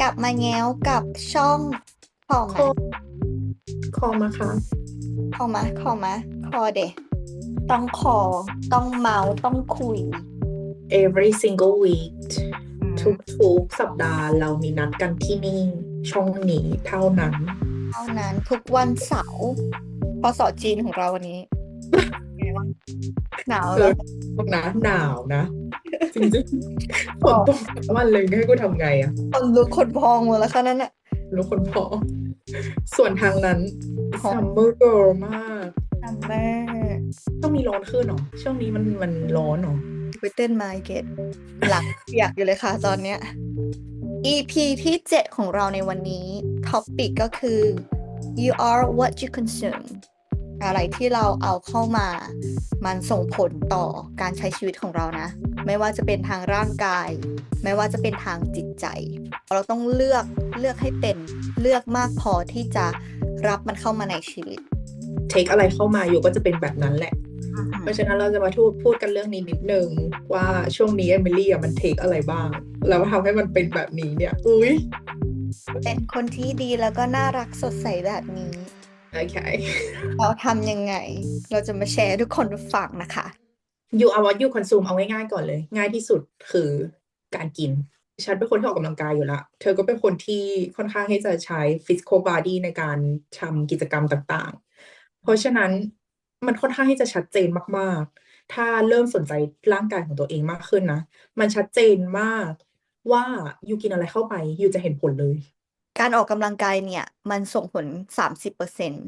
กลับมาแง้วกับช่องขอคมาอคอมาค่ะขอมาขอมาคอเดะต้องขอต้องเมาต้องคุย every single week ทุกทุกๆสัปดาห์เรามีนัดกันที่นี่ ช่องนี้เท่านั้น เท่านั้นทุกวันเสาร์พอสอจีนของเราวันนี้ไงวะหนาวเอแล้อวนะหนาวนะ จริงๆฝนตกทั้งวันเลยให้กูทำไงอะคนลุกคนพองหมดแล้วค่ะนั่นน่ะรู้คนพอส่วนทางนั้นพอ summer girl มากซัมเมอร์ต้องมีร้อนขึ้นเหรอช่วงนี้มันมันร้อนเหรอไปเต้นมาเกตหลังเปียกอยู่เลยค่ะตอนเนี้ย EP ที่ 7 ของเราในวันนี้ท็อปิกก็คือ you are what you consume อะไรที่เราเอาเข้ามา มันส่งผลต่อการใช้ชีวิตของเรานะ ไม่ว่าจะเป็นทางร่างกาย ไม่ว่าจะเป็นทางจิตใจ เราต้องเลือกเลือกให้เป็นเลือกมากพอที่จะรับมันเข้ามาในชีวิตเทคอะไรเข้ามาอยู่ก็จะเป็นแบบนั้นแหละ เพราะฉะนั้นเราจะมาพูดพูดกันเรื่องนี้นิดนึงว่าช่วงนี้เอมิลี่อะมันเทคอะไรบ้างแล้วทำให้มันเป็นแบบนี้เนี่ย อุ้ยเป็นคนที่ดีแล้วก็น่ารักสดใสแบบนี้โอเคเราทำยังไง เราจะมาแชร์ให้ทุกคนฟังนะคะ อยู่เอาวัตยูคอนซูมเอาง่ายๆก่อนเลย ง่ายที่สุดคือการกิน ฉันเป็นคนที่ออกกำลังกายอยู่ละเธอก็เป็นคนที่ค่อนข้างที่จะใช้ physical body ในการทำกิจกรรมต่างๆ เพราะฉะนั้นมันค่อนข้างที่จะชัดเจนมากๆ ถ้าเริ่มสนใจร่างกายของตัวเองมากขึ้นนะ มันชัดเจนมากว่ายูกินอะไรเข้าไปยูจะเห็นผลเลย การออกกำลังกายเนี่ย มันส่งผล30%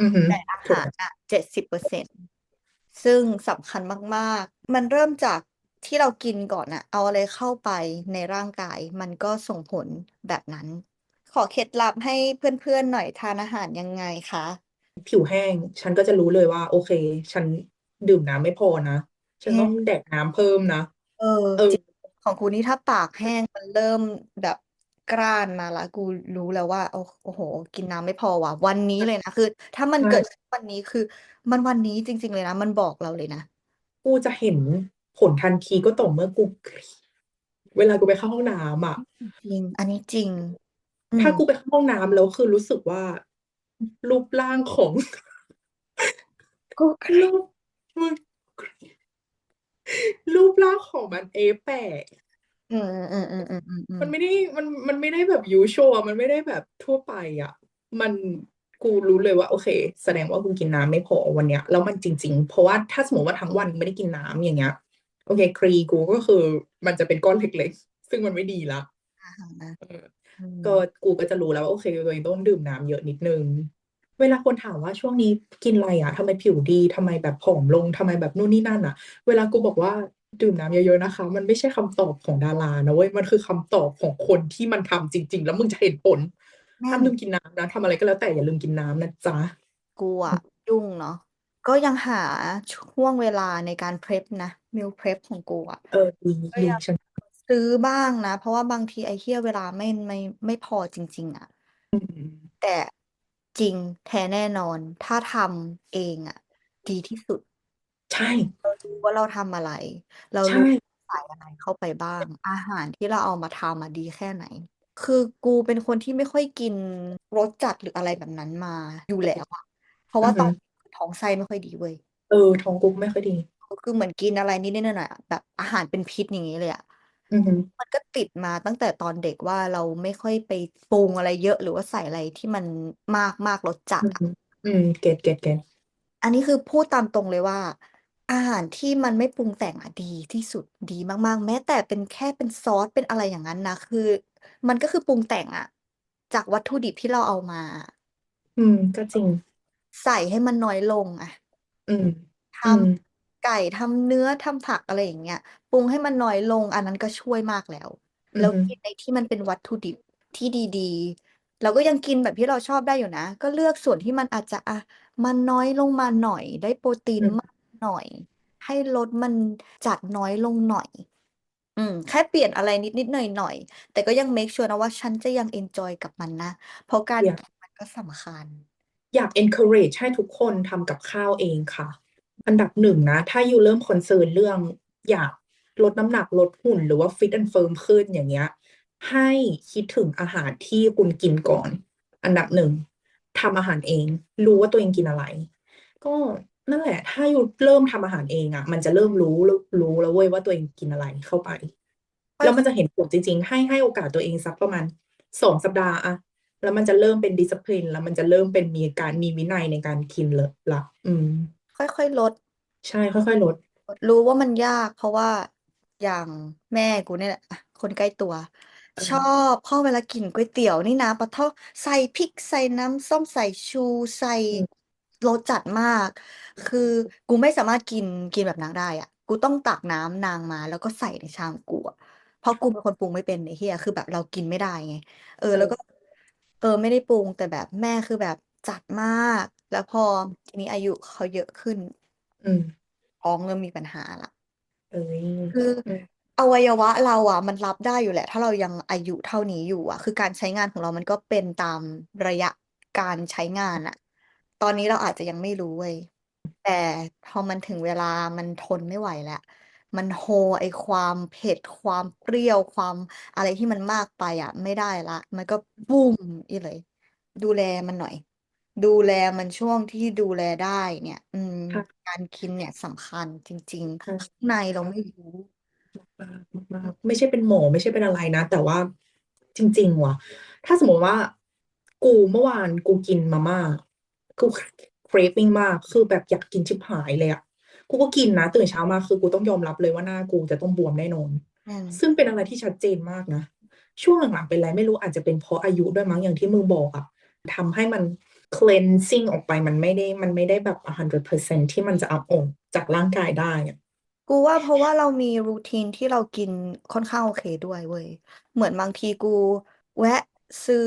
อือหือแต่อาถูกหารอะ70%ซึ่ งสำคัญมาก ๆ มันเริ่มจากที่เรากินก่อนอะเอาอะไรเข้าไปในร่างกาย มันก็ส่งผลแบบนั้น ขอเคล็ดลับให้เพื่อน ๆ หน่อยทานอาหารยังไงคะ ผิวแห้ง ฉันก็จะรู้เลยว่า โอเค ฉันดื่มน้ำไม่พอนะ ฉันแห้ต้องงแดกน้ำเพิ่มนะ เออเออ จริงของกูนี่ถ้าปากแห้งมันเริ่มแบบ กร้านมาละกูรู้แล้วว่า โอ้โอ้โห กินน้ำไม่พอว่ะ วันนี้เลยนะ คือ ถ้ามันใช่เกิดขึ้นวันนี้คือ มันวันนี้จริง ๆ เลยนะ มันบอกเราเลยนะ กูจะเห็นผลทันทีก็ต่อเมื่อกูกรี๊ดเวลากูไปเข้าห้องน้ำอะ จริง อันนี้จริง อืถ้าม กูไปเข้าห้องน้ำแล้วคือรู้สึกว่า รูปร่างของ กูกรี๊ดรูปมึงรูปร่างของมันเอแปลก อืมอืมอืมอืมอืมอืมมันไม่ได้มันมันไม่ได้แบบยูชมันไม่ได้แบบทั่วไปอะ มันกูรู้เลยว่า โอเค แสดงว่ากูกินน้ำไม่พอวันเนี้ยแล้วมันจริง ๆ เพราะว่าถ้าสมมติว่าทั้งวันไม่ได้กินน้ำอย่างเงี้ย โอเค ครีกูก็คือมันจะเป็นก้อนเล็กๆ ซึ่งมันไม่ดีละอาหารนะเออ อืมก็กูก็จะรู้แล้วว่าโอเคตัวเองต้องดื่มน้ำเยอะนิดนึง เวลาคนถามว่าช่วงนี้กินอะไรอะทำไมผิวดีทำไมแบบผอมลงทำไมแบบนู่นนี่นั่นอะ เวลากูบอกว่า ดื่มน้ำเยอะๆนะคะ มันไม่ใช่คำตอบของดารานะเว้ย มันคือคำตอบของคนที่มันทำจริง ๆ แล้วมึงจะเห็นผลแม่ห้ามนลืมกินน้ำนะทำอะไรก็แล้วแต่อย่าลืมกินน้ำนะจ๊ะกูอะยุ่งเนาะก็ยังหาช่วงเวลาในการเพร p นะมิลเพร p ของกูอะเออดีก็ดียังฉันซื้อบ้างนะ เพราะว่าบางทีไอ้เหี้ยเวลาไม่ไม่ไม่พอจริง ๆอะอืมแต่จริงแท้แน่นอน ถ้าทำเองอะดีที่สุด ใช่ เรารู้ว่าเราทำอะไร เราใช่ รู้ใส่อะไรเข้าไปบ้าง อาหารที่เราเอามาทำมาดีแค่ไหน คือกูเป็นคนที่ไม่ค่อยกินรสจัดหรืออะไรแบบนั้นมาอยู่แล้วอะเพราะอืว่าอตหือนอท้องไส้ไม่ค่อยดีเว้ย เออท้องกูไม่ค่อยดี คือเหมือนกินอะไรนิดๆหน่อยๆอะแบบอาหารเป็นพิษอย่างนี้เลยอะอือหือมันก็ติดมาตั้งแต่ตอนเด็กว่าเราไม่ค่อยไปปรุงอะไรเยอะหรือว่าใส่อะไรที่มันมากมากรสจัดอืออะหืออืมเก็ตเก็ตเก็ตอันนี้คือพูดตามตรงเลยว่า อาหารที่มันไม่ปรุงแต่งอะดีที่สุด ดีมาก ๆ แม้แต่เป็นแค่เป็นซอส เป็นอะไรอย่างนั้นนะ คือ มันก็คือปรุงแต่งอะจากวัตถุดิบที่เราเอามา อืม ก็จริง ใส่ให้มันน้อยลงอะ อืม ทอืมำไก่ ทำเนื้อ ทำผัก อะไรอย่างเงี้ย ปรุงให้มันน้อยลง อันนั้นก็ช่วยมากแล้ว อืแล้อวหือกินในที่มันเป็นวัตถุดิบที่ดี ๆ เราก็ยังกินแบบที่เราชอบได้อยู่นะ ก็เลือกส่วนที่มันอาจจะอะมันน้อยลงมาหน่อย ได้โปรตีนอืม มาก หน่อย ให้รสมันจัดน้อยลงหน่อย อืม แค่เปลี่ยนอะไรนิดนิดหน่อยหน่อยๆแต่ก็ยัง make sure นะว่าฉันจะยัง enjoy กับมันนะ เพราะการอยากกินมันก็สำคัญ อยาก encourage ให้ทุกคนทำกับข้าวเองค่ะ อันดับหนึ่งนะ ถ้าอยู่เริ่มคอนเซิร์นเรื่องอยากลดน้ำหนักลดหุ่นหรือว่า fit and firm ขึ้นอย่างเงี้ย ให้คิดถึงอาหารที่คุณกินก่อน อันดับหนึ่งทำอาหารเอง รู้ว่าตัวเองกินอะไร ก็ นั่นแหละ ถ้าอยู่เริ่มทำอาหารเองอะมันจะเริ่มรู้รู้แล้วเว้ยว่าตัวเองกินอะไรเข้าไป แล้วมันจะเห็นผลจริงๆ ให้ให้โอกาสตัวเองสักประมาณสองสัปดาห์อะแล้วมันจะเริ่มเป็นดิส c พลินแล้วมันจะเริ่มเป็นมีการมีวินัยในการกินเลยละอืม ค่อยๆลด ใช่ค่อยๆลด รู้ว่ามันยากเพราะว่าอย่างแม่กูเนี่ยแหละอะคนใกล้ตัว เออชอบพ่อเวลากินก๋วยเตี๋ยวนี่นะปะท้อใส่พริกใส่น้ำส้มใส่ชูใส่อืม รสจัดมาก คือกูไม่สามารถกินกินแบบนางได้อะ กูต้องตักน้ำนางมา แล้วก็ใส่ในชามกูอะเพราะกูเป็นคนปรุงไม่เป็นไอ้เหี้ยคือแบบเรากินไม่ได้ไง เออ เอแล้วอก็ เออ ไม่ได้ปรุงแต่แบบแม่คือแบบจัดมาก แล้วพอทีนี้อายุเขาเยอะขึ้นอืมท้องเริ่มมีปัญหาละ เอ้ยคืออืมอวัยวะเราอะ มันรับได้อยู่แหละ ถ้าเรายังอายุเท่านี้อยู่อะ คือการใช้งานของเรามันก็เป็นตามระยะการใช้งานอะ ตอนนี้เราอาจจะยังไม่รู้เว้ยแต่พอมันถึงเวลามันทนไม่ไหวแล้วมันโฮไอความเผ็ดความเปรี้ยวความอะไรที่มันมากไปอะ ไม่ได้ละ มันก็บุ้มอีเลย ดูแลมันหน่อย ดูแลมันช่วงที่ดูแลได้เนี่ย อืม ค่ะการกินเนี่ยสำคัญจริง ค่ะ ๆ ข้างในเราไม่รู้ มากมากไม่ใช่เป็นหมอไม่ใช่เป็นอะไรนะ แต่ว่าจริง ๆ ว่ะ ถ้าสมมติว่า กูเมื่อวานกูกินมาม่ากูเครฟวิ่งมากคือแบบอยากกินชิบหายเลยอะกูก็กินนะตื่นเช้ามาคือกูต้องยอมรับเลยว่าหน้ากูจะต้องบวมแน่นอน อืมซึ่งเป็นอะไรที่ชัดเจนมากนะ ช่วงหลังๆเป็นไรไม่รู้อาจจะเป็นเพราะอายุด้วยมั้งอย่างที่มึงบอกอะทำให้มัน cleansing ออกไปมันไม่ได้มันไม่ได้แบบ 100%ที่มันจะเอาออกจากร่างกายได้อะกูว่าเพราะว่าเรามีรูทีนที่เรากินค่อนข้างโอเคด้วยเว้ย เหมือนบางทีกู แวะซื้อ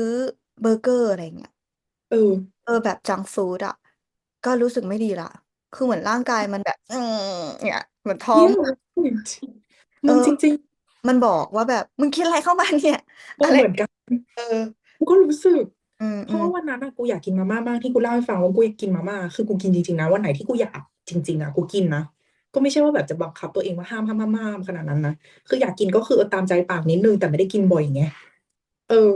เบอร์เกอร์อะไรเงี้ย เออ เออแบบจังฟู้ดอะ ก็รู้สึกไม่ดีละ คือเหมือนร่างกายมันแบบ อืมเนี่ยเหมือนท้องเนี่ยเอมึงอจริง มันบอกว่าแบบมึงคิดอะไรเข้ามาเนี่ย ๆ เอออะไร เหมือนกันเออ กูก็รู้สึก อืมเพอืราะมว่าวันนั้นอะกูอยากกินมาม่ามากที่กูเล่าให้ฟังว่ากูอยากกินมาม่าคือกูกินจริงๆนะวันไหนที่กูอยากจริงๆอะกูกินนะก็ไม่ใช่ว่าแบบจะบังคับตัวเองว่าห้ามห้ามห้ามห้ามขนาดนั้นนะคืออยากกินก็คือเออตามใจปากนิดนึงแต่ไม่ได้กินบ่อยไงเออ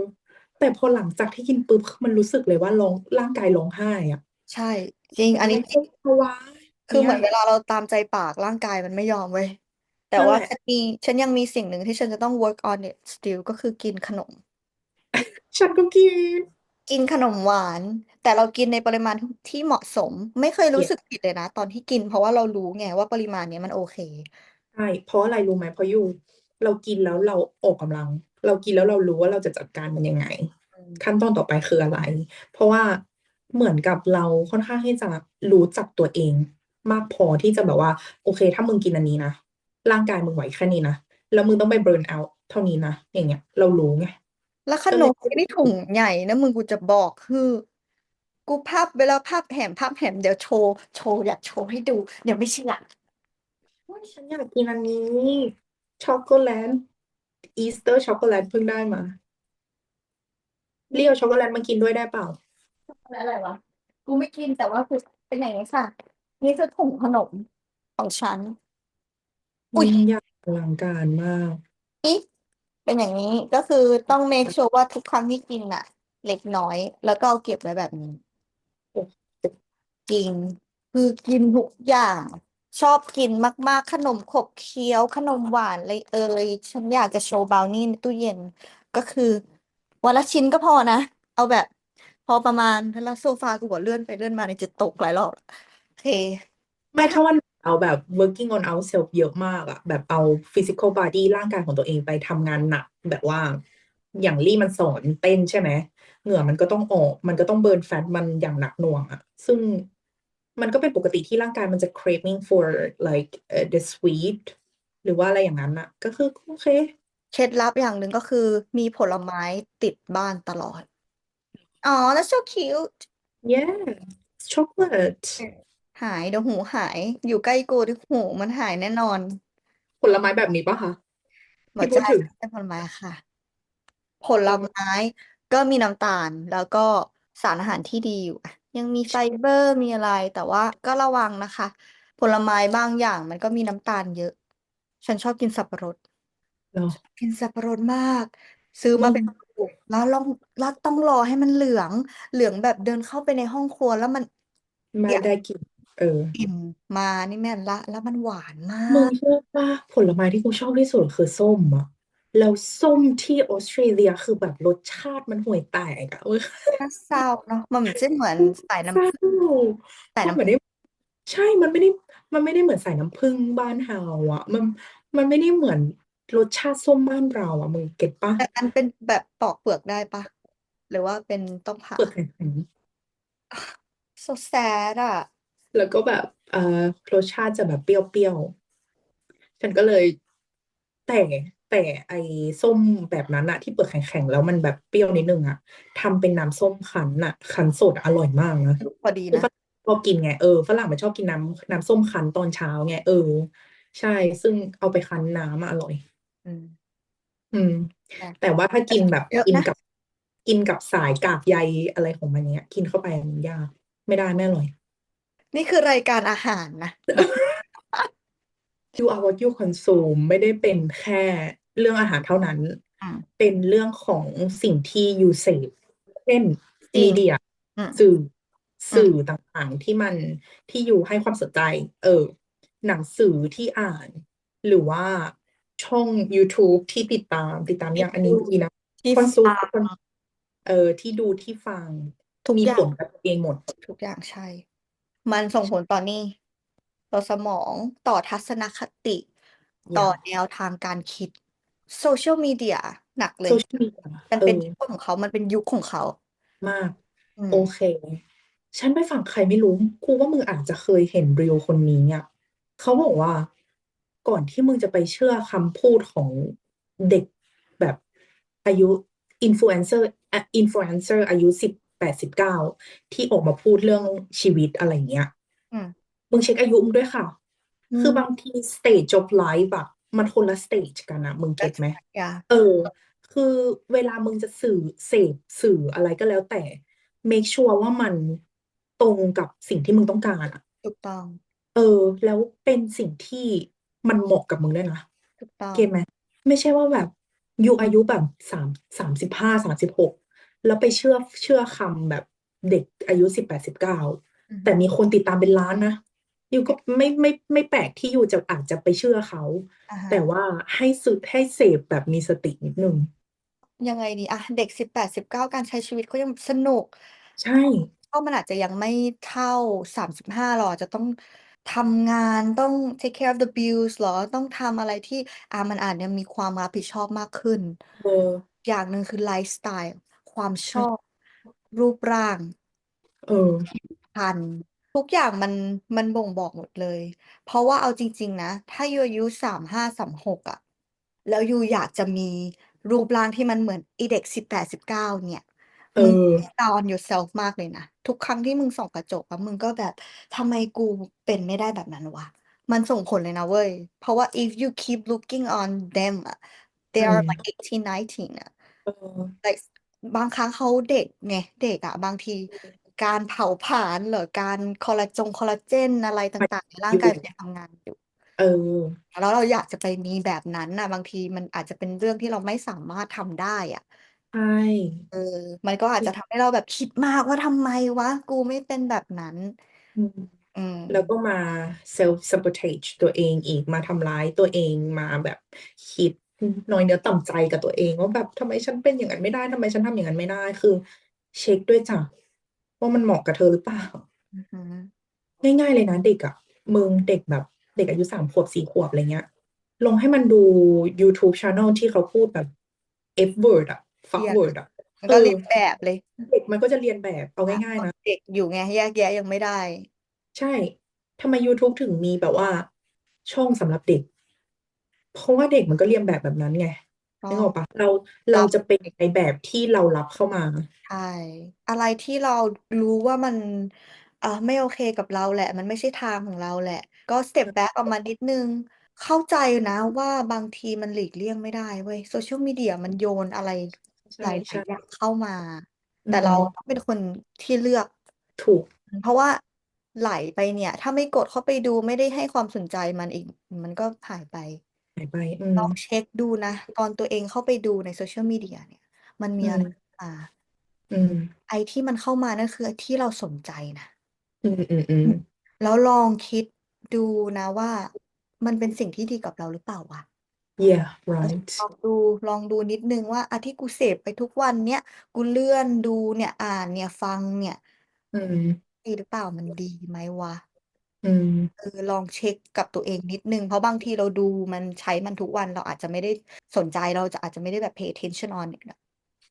แต่พอหลังจากที่กินปุ๊บคือมันรู้สึกเลยว่าร้อง ร่างกายร้องไห้อะใช่ จริง อันร้อนี้งจริง ภาวะคือเหเนี่มือยนเวลาเราตามใจปากร่างกายมันไม่ยอมเว้ย แต่นั่นว่าแหละ ฉันมีฉันยังมีสิ่งหนึ่งที่ฉันจะต้อง work on it still ก็คือกินขนม ฉันก็กินกินขนมหวาน แต่เรากินในปริมาณที่เหมาะสม ไม่เคยรู้เย้สึกผิดเลยนะ ตอนที่กิน เพราะว่าเรารู้ไงว่าปริมาณเนี้ยมันโอเค ใช่เพราะอะไรรู้ไหมเพราะอยู่ เรากินแล้วเราออกกำลัง เรากินแล้วเรารู้ว่าเราจะจัดการมันยังไงอืมขั้นตอนต่อไปคืออะไร เพราะว่าเหมือนกับเราค่อนข้างที่จะรู้จักตัวเอง มากพอที่จะแบบว่า โอเค ถ้ามึงกินอันนี้นะร่างกายมึงไหวแค่นี้นะแล้วมึงต้องไปเบิร์นเอาท์เท่านี้นะอย่างเงี้ย เรารู้ไงแล้วขก็นเลยมไม่ได้ถุงใหญ่นะมึงกูจะบอกคือกูพับเวลาพับแหมพับแหมเดี๋ยวโชว์โชว์อยากโชว์ให้ดู เดี๋ยวไม่เชื่อโอ้ยฉันอยากกินอันนี้ช็อกโกแลต อีสเตอร์ช็อกโกแลตเพิ่งได้มาเรียวช็อกโกแลตมากินด้วยได้เปล่า อะไรวะ กูไม่กินแต่ว่าคือเป็นอย่างนี้ค่ะ นี่คือถุงขนมของฉัน อุ้ยยิ่งใหญ่อลังการมาก นี่เป็นอย่างนี้ก็คือต้อง make sure ว่าทุกครั้งที่กินอะเล็กน้อย แล้วก็เอาเก็บไว้แบบนี้โอ้จริงคือกินทุกอย่าง ชอบกินมาก ๆ ขนมขบเคี้ยว ขนมหวานอะไรเอ่ยฉันอยากจะโชว์บราวนี่ในตู้เย็น ก็คือวันละชิ้นก็พอนะ เอาแบบ พอประมาณแล้วโซฟากูก็เลื่อนไปเลื่อนมาในจะตกหลายรอบละโอเค ไม่ถ้าวันเอาแบบ working on ourselves เยอะมากอะแบบเอา physical body ร่างกายของตัวเองไปทำงานหนักแบบว่า อย่างลี่มันสอนเต้นใช่ไหม เหงื่อมันก็ต้องออก มันก็ต้องเบิร์นแฟตมันอย่างหนักหน่วงอะซึ่ง มันก็เป็นปกติที่ร่างกายมันจะ craving for like uh, the sweet หรือว่าอะไรอย่างนั้นอะก็คือโอเค เคล็ดลับอย่างหนึ่งก็คือมีผลไม้ติดบ้านตลอด อ๋อ that's so cute yeah chocolate หายเดี๋ยวหูหาย อยู่ใกล้กูที่หูมันหายแน่นอนผลไม้แบบนี้ปะคะหัวที่ใจพูดถึง เป็นผลไม้ค่ะ ผลไม้ก็มีน้ำตาล แล้วก็สารอาหารที่ดีอยู่อะ ยังมีไฟเบอร์มีอะไร แต่ว่าก็ระวังนะคะ ผลไม้บางอย่างมันก็มีน้ำตาลเยอะ ฉันชอบกินสับปะรด เหรอกินสับปะรดมาก ซื้อมึมางเป็นลูกแล้วลองแล้วต้องรอให้มันเหลือง เหลืองแบบเดินเข้าไปในห้องครัวแล้วมันไม่เนี่ยได้กิน เออกลิ่นมานี่แม่นละ แล้วมันหวานมามึงก เชื่อป่ะผลไม้ที่กูชอบที่สุดคือส้มอะ แล้วส้มที่ออสเตรเลียคือแบบรสชาติมันห่วยแตกอะเว้ยน่าเศร้าเนาะมันไม่ใช่เหมือนสายเศน้ำร้าผึ้งสายมันน้ำเหมือนผึ้งได้ใช่ มันไม่ได้ มันไม่ได้เหมือนใส่น้ำผึ้งบ้านเฮาอะมัน มันไม่ได้เหมือนรสชาติส้มบ้านเราอะมึงเก็ตปะแต่มันเป็นแบบปอกเปลือกได้ปะหรือว่าเป็นต้องผ่าเปลือกแข็ง so sad อะๆแล้วก็แบบเอ่อรสชาติจะแบบเปรี้ยวๆ ฉันก็เลยแต่ แต่ไอ้ส้มแบบนั้นอะที่เปลือกแข็งๆแล้วมันแบบเปรี้ยวนิดนึงอะทำเป็นน้ำส้มคั้นอะคั้นสดอร่อยมากนะพอดีคือนะฝรั่งชอบกินไงเออฝรั่งมันชอบกินน้ำน้ำส้มคั้นตอนเช้าไงเออ ใช่ ซึ่งเอาไปคั้นน้ำอะอร่อย อืม อืมแต่แต่ว่าถ้ากินแบบเยอะกินนะกับ กินกับสายกากใยอะไรของมันเนี้ย กินเข้าไปมันยากไม่ได้ไม่อร่อย นี่คือรายการอาหารนะ you are what you consume ไม่ได้เป็นแค่ เรื่องอาหารเท่านั้นอืมเป็นเรื่องของสิ่งที่ you save เช่นจริงมีเดียอืมสื่อสื่อต่างๆที่มันที่อยู่ให้ความสนใจ เออ หนังสือที่อ่าน หรือว่าช่อง YouTube ที่ติดตามติดตามอย่างอันนี้ดีนะที่คอนซูมฟังเออที่ดูที่ฟังทุกมีอย่าผงลกับตัวเองหมด ทุกอย่างใช่ มันส่งผลต่อนี่ต่อสมองต่อทัศนคติ ต่ออย่างแนวทางการคิด โซเชียลมีเดียหนักเลโซย เชียลมีเดียมันเอเป็นอยุคของเขา มันเป็นยุคของเขา มาก อืมโอเค ฉันไปฟังใครไม่รู้ กูว่ามึงอาจจะเคยเห็นรีวคนนี้อะเขาบอกว่า ก่อนที่มึงจะไปเชื่อคำพูดของเด็กแบบอายุอินฟลูเอนเซอร์อินฟลูเอนเซอร์อายุสิบแปดสิบเก้าที่ออกมาพูดเรื่องชีวิตอะไรเงี้ย อืม มึงเช็คอายุมึงด้วยค่ะ อืคือม บางที stage of life อะ มันคนละ stage กันอะมึงเก็ต That's ไหม right อย่าเออ คือเวลามึงจะสื่อเสพสื่ออะไรก็แล้วแต่ make sure ว่ามันตรงกับสิ่งที่มึงต้องการอะถูกต้อง เออ แล้วเป็นสิ่งที่มันเหมาะกับมึงด้วยนะถูกต้องเก็ตไหมไม่ใช่ว่าแบบอยู่อายุแบบสามสามสิบห้าสามสิบหกแล้วไปเชื่อเชื่อคำแบบเด็กอายุสิบแปดสิบเก้าอืมแต่มีคนติดตามเป็นล้านนะอ ยู่ก็ไม่ไม่ไม่แปลกที่อยู่จะอาจจะไปเชื่อเขา อ่าฮะ แต่ว่าให้สึกให้เสพแบบมีสตินิดนึง ยังไงดีอะเด็กสิบแปดสิบเก้าการใช้ชีวิตเขายังสนุก ใช่เพราะมันอาจจะยังไม่เท่าสามสิบห้าหรอกจะต้องทำงานต้อง take care of the bills หรอต้องทำอะไรที่อ่ามันอาจจะมีความรับผิดชอบมากขึ้น เออ อย่างหนึ่งคือไลฟ์สไตล์ ความชใช่ อบ รูปร่างเออ พันธุ์ ทุกอย่างมัน มันบ่งบอกหมดเลย เพราะว่าเอาจริง ๆ นะ ถ้ายูอายุสามห้าสามหกอะ แล้วยูอยากจะมีรูปร่างที่มันเหมือนไอเด็กสิบแปดสิบเก้าเนี่ย เอมึง อ down on yourself มากเลยนะ ทุกครั้งที่มึงส่องกระจกอะมึงก็แบบ ทำไมกูเป็นไม่ได้แบบนั้นวะ มันส่งผลเลยนะเว้ย เพราะว่า if you keep looking on them อะ they อื are ม like eighteen nineteen อะ เออ like บางครั้งเขาเด็กไง เด็กอะ บางที การเผาผลาญหรือการคอลลาจงคอลลาเจนอะไรมันต่างๆ ในร่าองยู่กายมันยังทำงานอยู่ เออ แล้วเราอยากจะไปมีแบบนั้นน่ะ บางทีมันอาจจะเป็นเรื่องที่เราไม่สามารถทำได้อะ ใช่ เออ มันก็อาจจะทำให้เราแบบคิดมากว่าทำไมวะ กูไม่เป็นแบบนั้น อืม อืม แล้วก็มา self sabotage ตัวเองอีกมาทำร้ายตัวเองมาแบบคิดน้อยเนื้อต่ำใจกับตัวเองว่าแบบทำไมฉันเป็นอย่างนั้นไม่ได้ทำไมฉันทำอย่างนั้นไม่ได้คือ เช็คด้วยจ้ะ ว่ามันเหมาะกับเธอหรือเปล่าอือหือง่ายๆเลยนะเด็กอะมึงเด็กแบบ เด็กอายุสามขวบสี่ขวบอะไรเงี้ยลองให้มันดู YouTube channel ที่เขาพูดแบบ F word อะ fuck เรียน word อะมันเอก็อเรียนแบบเลย เด็กมันก็จะเรียนแบบเอาอะง่ายๆนะเด็กอยู่ไงแยกแยะยังไม่ได้ ใช่ทำไม YouTube ถึงมีแบบว่า ช่องสำหรับเด็ก เพราะว่าเด็กมันก็เรียนแบบแบบนั้นไงก็ นึกออกปะเราเราเราจะเป็นในแบบที่เรารับเข้ามา ใช่ อะไรที่เรารู้ว่ามันเอ่อไม่โอเคกับเราแหละ มันไม่ใช่ทางของเราแหละ ก็ step back ออกมานิดนึง เข้าใจนะว่าบางทีมันหลีกเลี่ยงไม่ได้เว้ยโซเชียลมีเดียมันโยนอะไรหใช่ลายใช่ ๆอย่างเข้ามา อืแต่มเราต้องเป็นคนที่เลือก ถูก เพราะว่าไหลไปเนี่ย ถ้าไม่กดเข้าไปดูไม่ได้ให้ความสนใจมันอีก มันก็หายไปหายายไป อืมลองเช็คดูนะ ตอนตัวเองเข้าไปดูในโซเชียลมีเดียเนี่ย มันมีอือะไรม มา อืม ไอ้ที่มันเข้ามานั่นคือที่เราสนใจนะ อืมอืมอืมแล้วลองคิดดูนะว่า มันเป็นสิ่งที่ดีกับเราหรือเปล่าวะ yeah เออ right ลองดู ลองดูนิดนึงว่า อะ ที่กูเสพไปทุกวันเนี้ย กูเลื่อนดูเนี่ย อ่านเนี่ย ฟังเนี่ย อืม ดีหรือเปล่า มันดีไหมวะ อืม เออ ลองเช็คกับตัวเองนิดนึงเพราะบางทีเราดูมัน ใช้มันทุกวัน เราอาจจะไม่ได้สนใจ เราจะ อาจจะไม่ได้แบบ pay attention on it อะ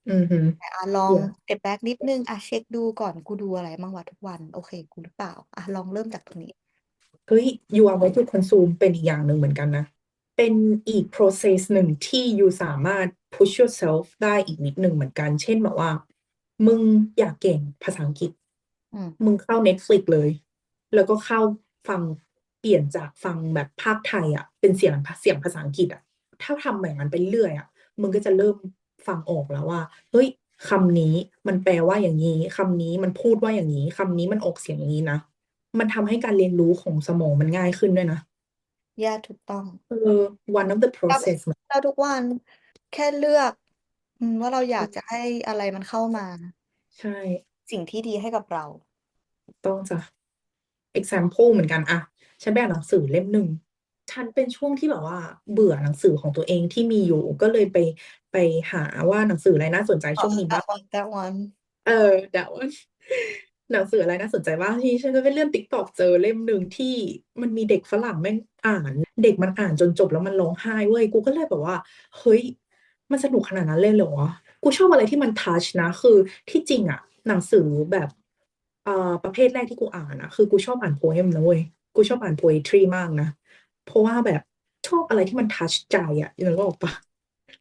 อืมฮึ แต่อะลอง yeah step back นิดนึงอะเช็คดูก่อน กูดูอะไรบ้างวะทุกวัน โอเคกูหรือเปล่าอะลองเริ่มจากตรงนี้ เฮ้ย you are what you consume เป็นอีกอย่างหนึ่งเหมือนกันนะ เป็นอีก process หนึ่งที่ you สามารถ push yourself ได้อีกนิดหนึ่งเหมือนกัน เช่น แบบว่า มึงอยากเก่งภาษาอังกฤษ อืม มึงเข้า Netflix เลย แล้วก็เข้าฟังเปลี่ยนจากฟังแบบภาคไทยอะ เป็นเสียงเสียงภาษาอังกฤษอะ ถ้าทำแบบนั้นไปเรื่อยอะมึงก็จะเริ่มฟังออกแล้วว่า เฮ้ยคำนี้มันแปลว่าอย่างนี้คำนี้มันพูดว่าอย่างนี้คำนี้มันออกเสียงอย่างนี้นะมันทำให้การเรียนรู้ของสมองมันง่ายขึ้นด้วยนะย่าถูกต้องเออ one of the เรา process มันเราทุกวันแค่เลือกอืมว่าเราอยากจะให้อะไรมันเข้ามา ใช่ สิ่งที่ดีให้กับเรา ต้องจ้ะ example เหมือนกันอะฉันไปอ่านหนังสือเล่มหนึ่งฉันเป็นช่วงที่แบบว่าเบื่อหนังสือของตัวเองที่มีอยู่ก็เลยไปไปหาว่าหนังสืออะไรน่าสนใจอ๋อช่วงนี้บ้าง that one that one เออเดาว่าหนังสืออะไรน่าสนใจบ้างที่ฉันก็ไปเลื่อนติ๊กต็อกเจอเล่มหนึ่งที่มันมีเด็กฝรั่งแม่งอ่าน เด็กมันอ่านจนจบแล้วมันร้องไห้เว้ยกูก็เลยแบบว่า เฮ้ย มันสนุกขนาดนั้นเลยเหรอวะกูชอบอะไรที่มันทัชนะ คือที่จริงอะหนังสือแบบ เอ่อประเภทแรกที่กูอ่านอะคือกูชอบอ่านโพเอมนะเว้ยกูชอบอ่าน poetry มากนะ เพราะว่าแบบชอบอะไรที่มันทัชใจอะนึกออกปะ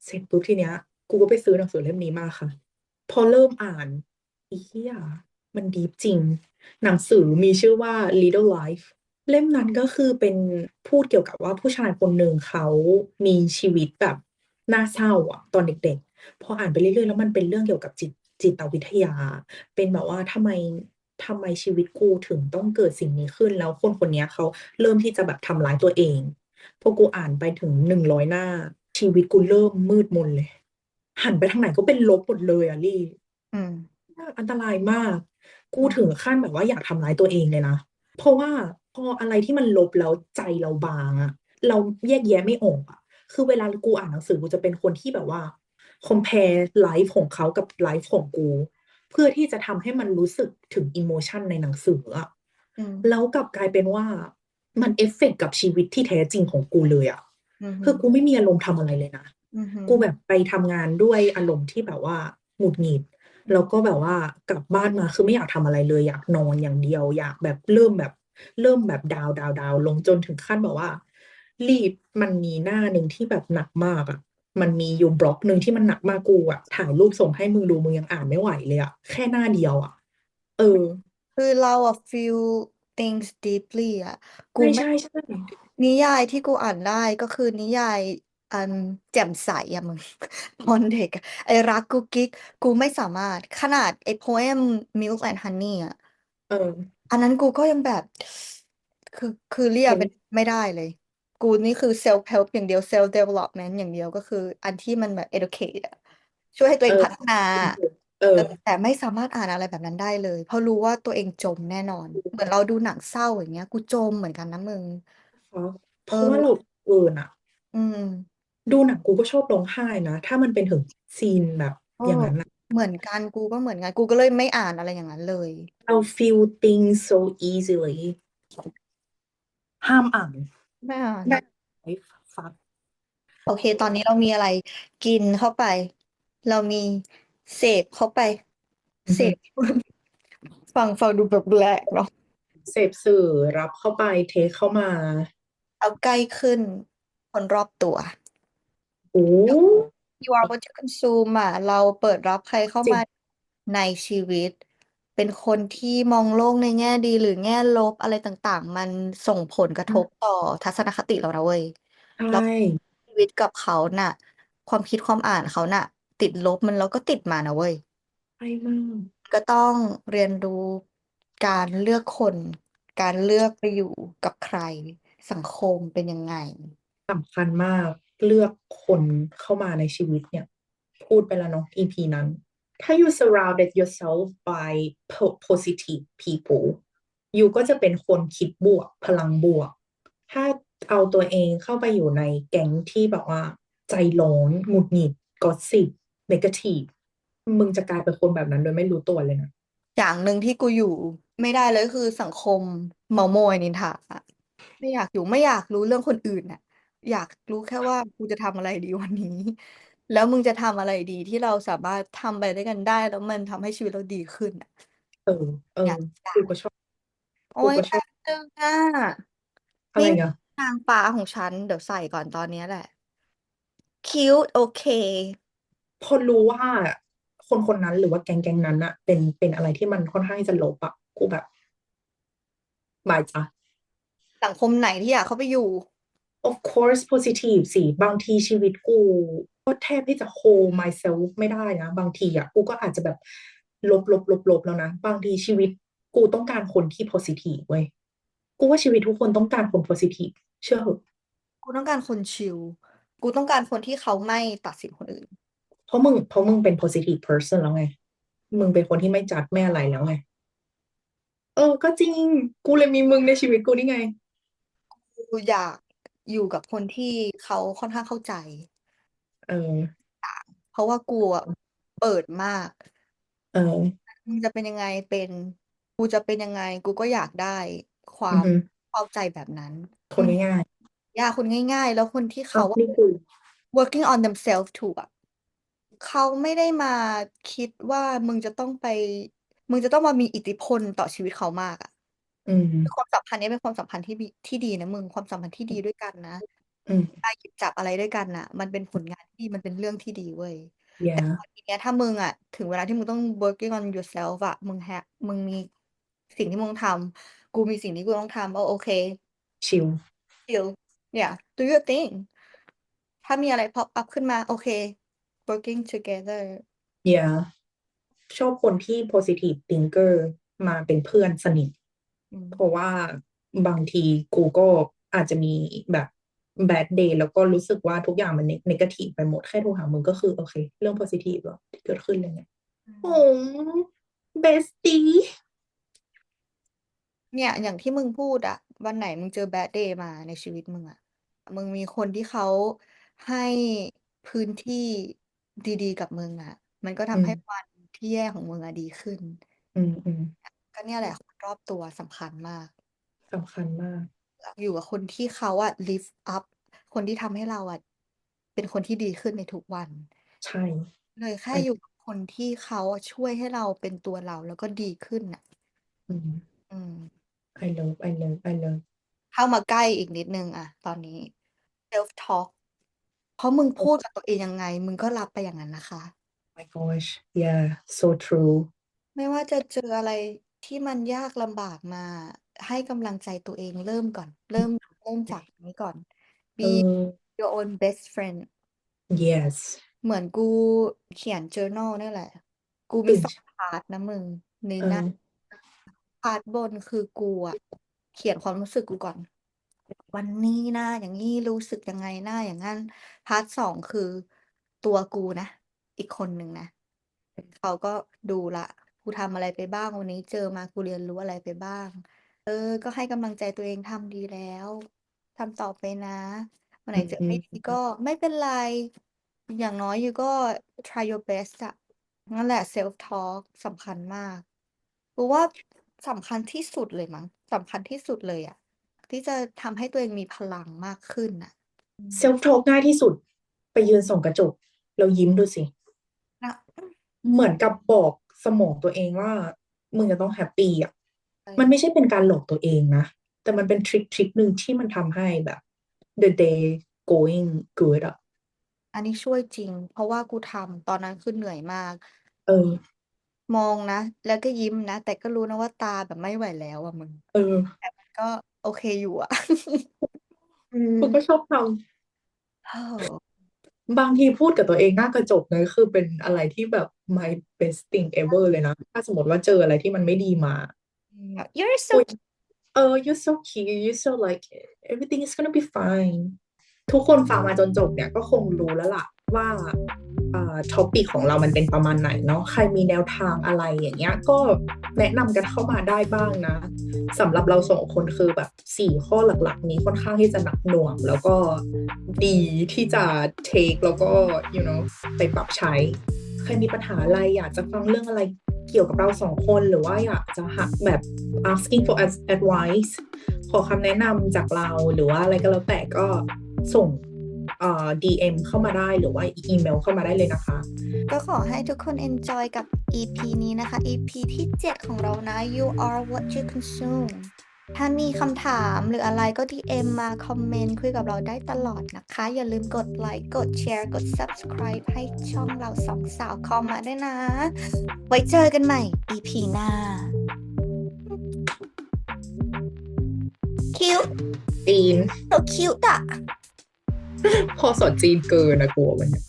เสร็จปุ๊บทีเนี้ย กูก็ไปซื้อหนังสือเล่มนี้มาค่ะ พอเริ่มอ่านอีเหี้ยมันดีจริง หนังสือมีชื่อว่า Little Life เล่มนั้นก็คือเป็นพูดเกี่ยวกับว่าผู้ชายคนหนึ่งเขามีชีวิตแบบน่าเศร้าอะตอนเด็กๆ พออ่านไปเรื่อยๆ แล้วมันเป็นเรื่องเกี่ยวกับจิตจิตวิทยา เป็นแบบว่าทำไม ทำไมชีวิตกูถึงต้องเกิดสิ่งนี้ขึ้น แล้วคนคนเนี้ยเขาเริ่มที่จะแบบทำร้ายตัวเองพอกูอ่านไปถึงหนึ่งร้อยหน้า ชีวิตกูเริ่มมืดมนเลย หันไปทางไหนก็เป็นลบหมดเลยอะลี่อืมอันตรายมาก กูอืมถึงขั้นแบบว่าอยากทำร้ายตัวเองเลยนะ เพราะว่าพออะไรที่มันลบแล้วใจเราบางอะเราแยกแยะไม่ออกอะคือเวลากูอ่านหนังสือกูจะเป็นคนที่แบบว่า compare ไลฟ์ของเขากับไลฟ์ของกู เพื่อที่จะทำให้มันรู้สึกถึงอิโมชันในหนังสืออะอืมแล้วกลับกลายเป็นว่ามันเอฟเฟกต์กับชีวิตที่แท้จริงของกูเลยอะอืมคือกูไม่มีอารมณ์ทำอะไรเลยนะอืมกูแบบไปทำงานด้วยอารมณ์ที่แบบว่าหงุดหงิดแล้วก็แบบว่ากลับบ้านมาคือไม่อยากทำอะไรเลยอยากนอนอย่างเดียว อยากแบบเริ่มแบบ เริ่มแบบดาวดาวดาวลงจนถึงขั้นแบบว่า รีบมันมีหน้าหนึ่งที่แบบหนักมากอะ มันมีอยู่บล็อกหนึ่งที่มันหนักมากกูอะถ่ายรูปส่งให้มึงดูมึงยังอ่านไม่ไหวเลยอะแค่หน้าเดียวอะเออ คือเราอะ feel things deeply อะกูใช่ไม่ใช่ใช่นิยายที่กูอ่านได้ก็คือนิยายอันแจ่มใสอะมึง ตอนเด็กอะไอ้รักกุ๊กกิ๊ก กูไม่สามารถขนาดไอ้ poem Milk and Honey อะเออ อันนั้นกูก็ยังแบบ คือคือเรียกเห็นเป็นไม่ได้เลย กูนี่คือ self help อย่างเดียว self development อย่างเดียวก็คือ อันที่มันแบบ educate อะช่วยให้ตัวเอเองอพัฒนาเอเอออ แต่ไม่สามารถอ่านอะไรแบบนั้นได้เลย เพราะรู้ว่าตัวเองจมแน่นอน เหมือนเราดูหนังเศร้าอย่างเงี้ย กูจมเหมือนกันนะมึง เพราะเพเออราะว่าเราเอินอะ อืม ดูหนังกูก็ชอบร้องไห้นะ ถ้ามันเป็นถึงซีนแบบโอ้อย่างนั้นอะเหมือนกันกูก็เหมือนกันกูก็เลยไม่อ่านอะไรอย่างนั้นเลย เรา feel things so easily ห้ามอ่าน ไม่อ่านไอ้ฟักโอเค ตอนนี้เรามีอะไรกินเข้าไป เรามีเสพเข้าไปอือเสฮึพฟังฟังดูแบบแปลกเนาะเสพสื่อรับเข้าไปเทคเข้ามาเอาใกล้ขึ้น คนรอบตัว โอ้ you are what you consume อะเราเปิดรับใครเข้าจริง มาในชีวิต เป็นคนที่มองโลกในแง่ดี หรือแง่ลบอะไรต่างๆ มันส่งผลกระทบต่อทัศนคติเรานะเว้ยใช่เราชีวิตกับเขาน่ะ ความคิดความอ่านเขาน่ะ ติดลบมันเราก็ติดมานะเว้ย ใช่มากก็ต้องเรียนรู้การเลือกคน การเลือกไปอยู่กับใคร สังคมเป็นยังไงเสำคัญมากเลือกคนเข้ามาในชีวิตเนี่ย พูดไปแล้วเนาะ EP นั้น ถ้า you surrounded yourself by positive people you ก็จะเป็นคนคิดบวก พลังบวก ถ้าเอาตัวเองเข้าไปอยู่ในแก๊งที่แบบว่า ใจร้อนหงุดหงิดกอสิบเนกาทีฟมึงจะกลายเป็นคนแบบนั้นโดยไม่รู้ตัวเลยนะ อย่างหนึ่งที่กูอยู่ไม่ได้เลยคือสังคมเมาโมยนินทาไม่อยากอยู่ไม่อยากรู้เรื่องคนอื่นน่ะ อยากรู้แค่ว่ากูจะทำอะไรดีวันนี้ แล้วมึงจะทำอะไรดีที่เราสามารถทำไปด้วยกันได้ แล้วมันทำให้ชีวิตเราดีขึ้นอะเออเออยาอกได้กูก็ชอบโอ้กูยก็ชแป๊อบบนึงอะอะไรนี่เงี้ยนางฟ้าของฉัน เดี๋ยวใส่ก่อนตอนเนี้ยแหละ คิวโอเค พอรู้ว่าคนคนนั้นหรือว่าแก๊งแก๊งนั้นอะเป็นเป็นอะไรที่มันค่อนข้างที่จะลบอะกูแบบบายจ้ะ สังคมไหนที่อยากเข้าไปอยู่ of course positive สิบางทีชีวิตกู ก็แทบที่จะ hold myself ไม่ได้นะ บางทีอะกูก็อาจจะแบบลบลบลบลบแล้วนะ บางทีชีวิตกูต้องการคนที่ positive เว้ยกูว่าชีวิตทุกคนต้องการคน positive เชื่อเหอะกูต้องการคนชิลกูต้องการคนที่เขาไม่ตัดสินคนอื่น เพราะมึงเพราะมึงเป็น positive person แล้วไง มึงเป็นคนที่ไม่จัดไม่อะไรแล้วไง เออ ก็จริง กูเลยมีมึงในชีวิตกูนี่ไง กูอยากอยู่กับคนที่เขาค่อนข้างเข้าใจ เออ เพราะว่ากูอะเปิดมากเออ มึงจะเป็นยังไงเป็น กูจะเป็นยังไง กูก็อยากได้ควาอือมฮึเข้าใจแบบนั้นคนง่ายอยากคนง่าย ๆ แล้วคนที่ๆเขาเอานี่กู working on themselves too อะเขาไม่ได้มาคิดว่ามึงจะต้องไป มึงจะต้องมามีอิทธิพลต่อชีวิตเขามากอะอืมความสัมพันธ์นี้เป็นความสัมพันธ์ที่ดีที่ดีนะมึงความสัมพันธ์ที่ดีด้วยกันนะ อืม การหยิบจับอะไรด้วยกันน่ะ มันเป็นผลงานที่มันเป็นเรื่องที่ดีเว้ย แต่ yeah พอทีเนี้ยถ้ามึงอะถึงเวลาที่มึงต้อง working on yourself อะมึงแฮะมึงมีสิ่งที่มึงทำ กูมีสิ่งที่กูต้องทำโอเคชิล chill yeah do your thing ถ้ามีอะไร pop up ขึ้นมา โอเค working together yeah ชอบคนที่ positive thinker มาเป็นเพื่อนสนิท อืมเพราะว่าบางทีกูก็อาจจะมีแบบ bad day แล้วก็รู้สึกว่าทุกอย่างมัน negative ไปหมด แค่โทรหามึงก็คือ โอเค เรื่อง positive อะที่เกิดขึ้นอะไรเงี้ยโอ้ bestie เนี่ย อย่างที่มึงพูดอะวันไหนมึงเจอ bad day มาในชีวิตมึงอะมึงมีคนที่เขาให้พื้นที่ดีๆกับมึงอะมันก็อืทำมให้วันที่แย่ของมึงอะดีขึ้น อืมอืมก็เนี่ยแหละคนรอบตัวสำคัญมากสำคัญมาก อยู่กับคนที่เขาอะ lift up คนที่ทำให้เราอะเป็นคนที่ดีขึ้นในทุกวัน ใช่ เลยแค่ไออยู่กับคนที่เขาอะช่วยให้เราเป็นตัวเรา แล้วก็ดีขึ้นอะอืม อืม I love I love I love เข้ามาใกล้อีกนิดนึงอะ ตอนนี้ self talk เพราะมึงโอ้พูดกับตัวเองยังไง มึงก็รับไปอย่างนั้นนะคะ my gosh yeah so true ไม่ว่าจะเจออะไรที่มันยากลำบากมา ให้กำลังใจตัวเองเริ่มก่อน เริ่มเริ่มจากนี้ก่อนเอ be อ your own best friend yes เหมือนกูเขียน journal นี่แหละ กูมีตื่นสองพาร์ทนะมึงในเอหน้าอพาร์ทบนคือกูอะเขียนความรู้สึกกูก่อน วันนี้นะอย่างนี้รู้สึกยังไงนะอย่างนั้นพาร์ทสองคือตัวกูนะ อีกคนหนึ่งนะเขาก็ดูละกูทำอะไรไปบ้างวันนี้เจอมากูเรียนรู้อะไรไปบ้าง เออ ก็ให้กำลังใจตัวเองทำดีแล้ว ทำต่อไปนะ วันไหนอืมเจออืไม่มดีก็ไม่เป็นไร อย่างน้อยอยู่ก็ try your best อะ นั่นแหละ self talk สำคัญมากกูว่าสำคัญที่สุดเลยมั้ง สำคัญที่สุดเลยอะ ที่จะทำให้ตัวเองมีพลังมากขึ้นอะอืม self talk ง่ายที่สุด ไปยืนส่องกระจก แล้วยิ้มดูสิ นะ เหมือนกับบอกสมองตัวเองว่า มึงจะต้องแฮปปี้อะใช่ มันไม่ใช่เป็นการหลอกตัวเองนะ แต่มันเป็นทริคทริคหนึ่งที่มันทำให้แบบ the day going good อะอันนี้ช่วยจริง เพราะว่ากูทำตอนนั้นคือเหนื่อยมาก เออ มองนะ แล้วก็ยิ้มนะ แต่ก็รู้นะว่าตาแบบไม่ไหวแล้วอะมึง เออ แต่มันก็โอเคอยู่อะ อืมกูก็ชอบทโอ้ำบางทีพูดกับตัวเองหน้ากระจกเนี่ยคือเป็นอะไรที่แบบ my best thing ever เลยนะ ถ้าสมมติว่าเจออะไรที่มันไม่ดีมา you're so อุ๊ยเออ you're so cute you're so like everything is gonna be fine ทุกคนฟังมาจนจบเนี่ยก็คงรู้แล้วล่ะว่าท็อปิกของเรามันเป็นประมาณไหนเนาะใครมีแนวทางอะไรอย่างเงี้ย ก็แนะนำกันเข้ามาได้บ้างนะสำหรับเราสองคนคือแบบสี่ข้อหลัก ๆ นี้ค่อนข้างที่จะหนักหน่วง แล้วก็ดีที่จะ take แล้วก็ you know ไปปรับใช้ ใครมีปัญหาอะไรอยากจะฟังเรื่องอะไร เกี่ยวกับเราสองคนหรือว่าอยากจะหาแบบ asking for advice ขอคำแนะนำจากเราหรือว่าอะไรก็แล้วแต่ก็ส่งเอ่อ DM เข้ามาได้หรือว่าอีเมลเข้ามาได้เลยนะคะ ก็ขอให้ทุกคน enjoy กับ EP นี้นะคะ EP ที่ 7 ของเรานะ you are what you consume ถ้ามีคำถามหรืออะไรก็ DM มาคอมเมนต์คุยกับเราได้ตลอดนะคะ อย่าลืมกดไลค์กดแชร์กด subscribe ให้ช่องเราสองสาวคอมมาด้วยนะ ไว้เจอกันใหม่ EP หน้า คิวจีน so cute อะ พอสอนจีนเกินนะกลัวมันเนี่ย